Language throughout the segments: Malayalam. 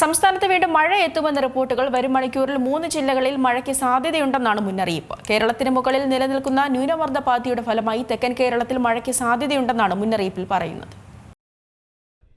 സംസ്ഥാനത്ത് വീണ്ടും മഴ എത്തുമെന്ന റിപ്പോർട്ടുകൾ വരും മണിക്കൂറിൽ മൂന്ന് ജില്ലകളിൽ മഴയ്ക്ക് സാധ്യതയുണ്ടെന്നാണ് മുന്നറിയിപ്പ്. കേരളത്തിന് മുകളിൽ നിലനിൽക്കുന്ന ന്യൂനമർദ്ദ പാതിയുടെ ഫലമായി തെക്കൻ കേരളത്തിൽ മഴയ്ക്ക് സാധ്യതയുണ്ടെന്നാണ് മുന്നറിയിപ്പിൽ പറയുന്നത്.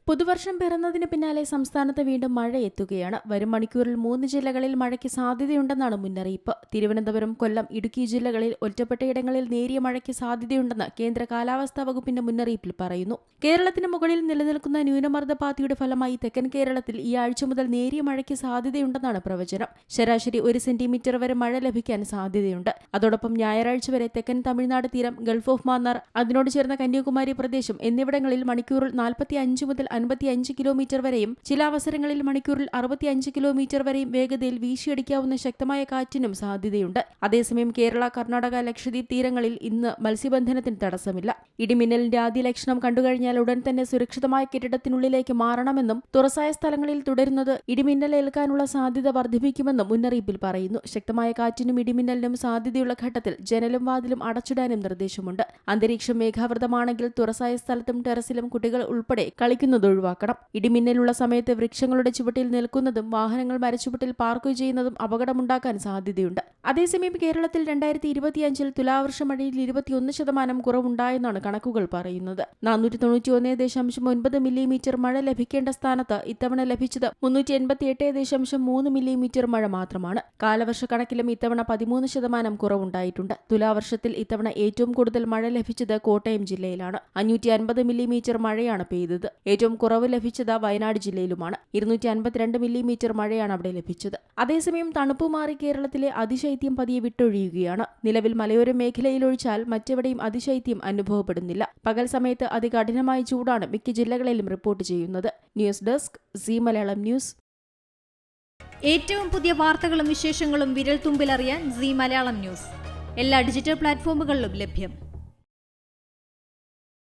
പുതുവർഷം പിറന്നതിന് പിന്നാലെ സംസ്ഥാനത്ത് വീണ്ടും മഴ എത്തുകയാണ്. വരും മണിക്കൂറിൽ മൂന്ന് ജില്ലകളിൽ മഴയ്ക്ക് സാധ്യതയുണ്ടെന്നാണ് മുന്നറിയിപ്പ്. തിരുവനന്തപുരം കൊല്ലം ഇടുക്കി ജില്ലകളിൽ ഒറ്റപ്പെട്ടയിടങ്ങളിൽ നേരിയ മഴയ്ക്ക് സാധ്യതയുണ്ടെന്ന് കേന്ദ്ര കാലാവസ്ഥാ വകുപ്പിന്റെ മുന്നറിയിപ്പിൽ പറയുന്നു. കേരളത്തിന് മുകളിൽ നിലനിൽക്കുന്ന ന്യൂനമർദ്ദ പാത്തിയുടെ ഫലമായി തെക്കൻ കേരളത്തിൽ ഈ ആഴ്ച മുതൽ നേരിയ മഴയ്ക്ക് സാധ്യതയുണ്ടെന്നാണ് പ്രവചനം. ശരാശരി ഒരു സെന്റിമീറ്റർ വരെ മഴ ലഭിക്കാൻ സാധ്യതയുണ്ട്. അതോടൊപ്പം ഞായറാഴ്ച വരെ തെക്കൻ തമിഴ്നാട് തീരം ഗൾഫ് ഓഫ് മാന്നാർ അതിനോട് ചേർന്ന കന്യാകുമാരി പ്രദേശം എന്നിവിടങ്ങളിൽ മണിക്കൂറിൽ നാൽപ്പത്തി അഞ്ച് മുതൽ അൻപത്തിയഞ്ച് കിലോമീറ്റർ വരെയും ചില അവസരങ്ങളിൽ മണിക്കൂറിൽ അറുപത്തിയഞ്ച് കിലോമീറ്റർ വരെയും വേഗതയിൽ വീശിയടിക്കാവുന്ന ശക്തമായ കാറ്റിനും സാധ്യതയുണ്ട്. അതേസമയം കേരള കർണാടക ലക്ഷദ്വീപ് തീരങ്ങളിൽ ഇന്ന് മത്സ്യബന്ധനത്തിന് തടസ്സമില്ല. ഇടിമിന്നലിന്റെ ആദ്യ ലക്ഷണം കണ്ടുകഴിഞ്ഞാൽ ഉടൻ തന്നെ സുരക്ഷിതമായ കെട്ടിടത്തിനുള്ളിലേക്ക് മാറണമെന്നും തുറസായ സ്ഥലങ്ങളിൽ തുടരുന്നത് ഇടിമിന്നൽ ഏൽക്കാനുള്ള സാധ്യത വർദ്ധിപ്പിക്കുമെന്നും മുന്നറിയിപ്പിൽ പറയുന്നു. ശക്തമായ കാറ്റിനും ഇടിമിന്നലിനും സാധ്യതയുള്ള ഘട്ടത്തിൽ ജനലും വാതിലും അടച്ചിടാനും നിർദ്ദേശമുണ്ട്. അന്തരീക്ഷം മേഘാവൃതമാണെങ്കിൽ തുറസായ സ്ഥലത്തും ടെറസിലും കുട്ടികൾ ഉൾപ്പെടെ കളിക്കുന്നത് ഒഴിവാക്കണം. ഇടിമിന്നലുള്ള സമയത്ത് വൃക്ഷങ്ങളുടെ ചുവട്ടിൽ നിൽക്കുന്നതും വാഹനങ്ങൾ മരച്ചുവട്ടിൽ പാർക്ക് ചെയ്യുന്നതും അപകടമുണ്ടാക്കാൻ സാധ്യതയുണ്ട്. അതേസമയം കേരളത്തിൽ രണ്ടായിരത്തി ഇരുപത്തിയഞ്ചിൽ തുലാവർഷ മഴയിൽ ഇരുപത്തിയൊന്ന് ശതമാനം കുറവുണ്ടായെന്നാണ് കണക്കുകൾ പറയുന്നത്. നാനൂറ്റി തൊണ്ണൂറ്റി ഒന്ന് ദശാംശം ഒൻപത് മില്ലിമീറ്റർ മഴ ലഭിക്കേണ്ട സ്ഥാനത്ത് ഇത്തവണ ലഭിച്ചത് മുന്നൂറ്റി എൺപത്തി എട്ട് ദശാംശം മൂന്ന് മില്ലിമീറ്റർ മഴ മാത്രമാണ്. കാലവർഷ കണക്കിലും ഇത്തവണ പതിമൂന്ന് ശതമാനം കുറവുണ്ടായിട്ടുണ്ട്. തുലാവർഷത്തിൽ ഇത്തവണ ഏറ്റവും കൂടുതൽ മഴ ലഭിച്ചത് കോട്ടയം ജില്ലയിലാണ്. അഞ്ഞൂറ്റി അൻപത് മില്ലിമീറ്റർ മഴയാണ് പെയ്തത്. ഏറ്റവും കുറവ് ലഭിച്ചത് വയനാട് ജില്ലയിലുമാണ്. ഇരുന്നൂറ്റി അൻപത്തിരണ്ട് മില്ലിമീറ്റർ മഴയാണ് അവിടെ ലഭിച്ചത്. അതേസമയം തണുപ്പ് മാറി കേരളത്തിലെ അതിശൈത്യം പതിയെ വിട്ടൊഴിയുകയാണ്. നിലവിൽ മലയോര മേഖലയിലൊഴിച്ചാൽ മറ്റെവിടെയും അതിശൈത്യം അനുഭവപ്പെടുന്നില്ല. പകൽ സമയത്ത് അതികഠിനമായ ചൂടാണ് മിക്ക ജില്ലകളിലും റിപ്പോർട്ട് ചെയ്യുന്നത്. News desk C Malayalam news. ഏറ്റവും പുതിയ വാർത്തകളും വിശേഷങ്ങളും വിരൽ തുമ്പിലറിയാൻ സി മലയാളം ന്യൂസ്. എല്ലാ ഡിജിറ്റൽ പ്ലാറ്റ്ഫോമുകളിലും ലഭ്യം.